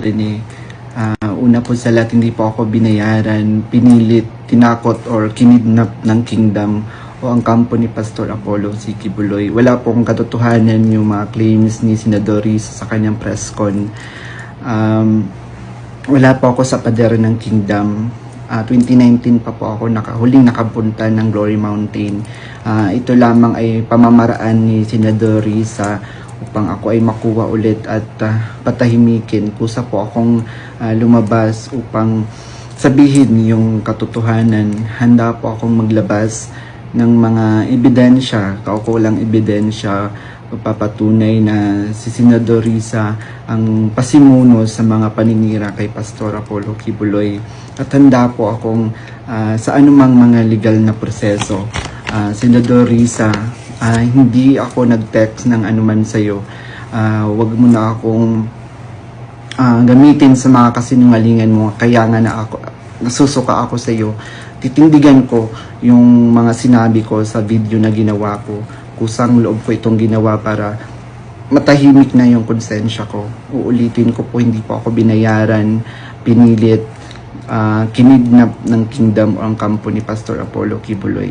Rene. Ah, una po sa lahat, hindi po ako binayaran, pinilit, tinakot or kinidnap ng kingdom o ang kampo ni Pastor Apollo si Kibuloy. Wala pong katotohanan yung mga claims ni Senadoris sa kanyang press con. Um, wala po ako sa pader ng kingdom. Ah, 2019 pa po ako naka, huling nakapunta ng Glory Mountain. Ah, ito lamang ay pamamaraan ni Senadori sa upang ako ay makuha ulit at ah, patahimikin. Kusa po akong ah, lumabas upang sabihin yung katotohanan. Handa po akong maglabas ng mga ebidensya, kaukulang ebidensya papatunay na si Senador Risa ang pasimuno sa mga paninira kay Pastor Apollo Kibuloy. At handa po akong ah, sa anumang mga legal na proseso. Ah, Senador Risa, ah, hindi ako nag-text ng anuman sa'yo. Ah, wag mo na akong ah, gamitin sa mga kasinungalingan mo. Kaya nga na ako, nasusuka ako sa iyo. Titindigan ko yung mga sinabi ko sa video na ginawa ko. Kusang loob ko itong ginawa para matahimik na yung konsensya ko. Uulitin ko po, hindi po ako binayaran, pinilit, ah, kinidnap ng kingdom o ang kampo ni Pastor Apollo Kibuloy.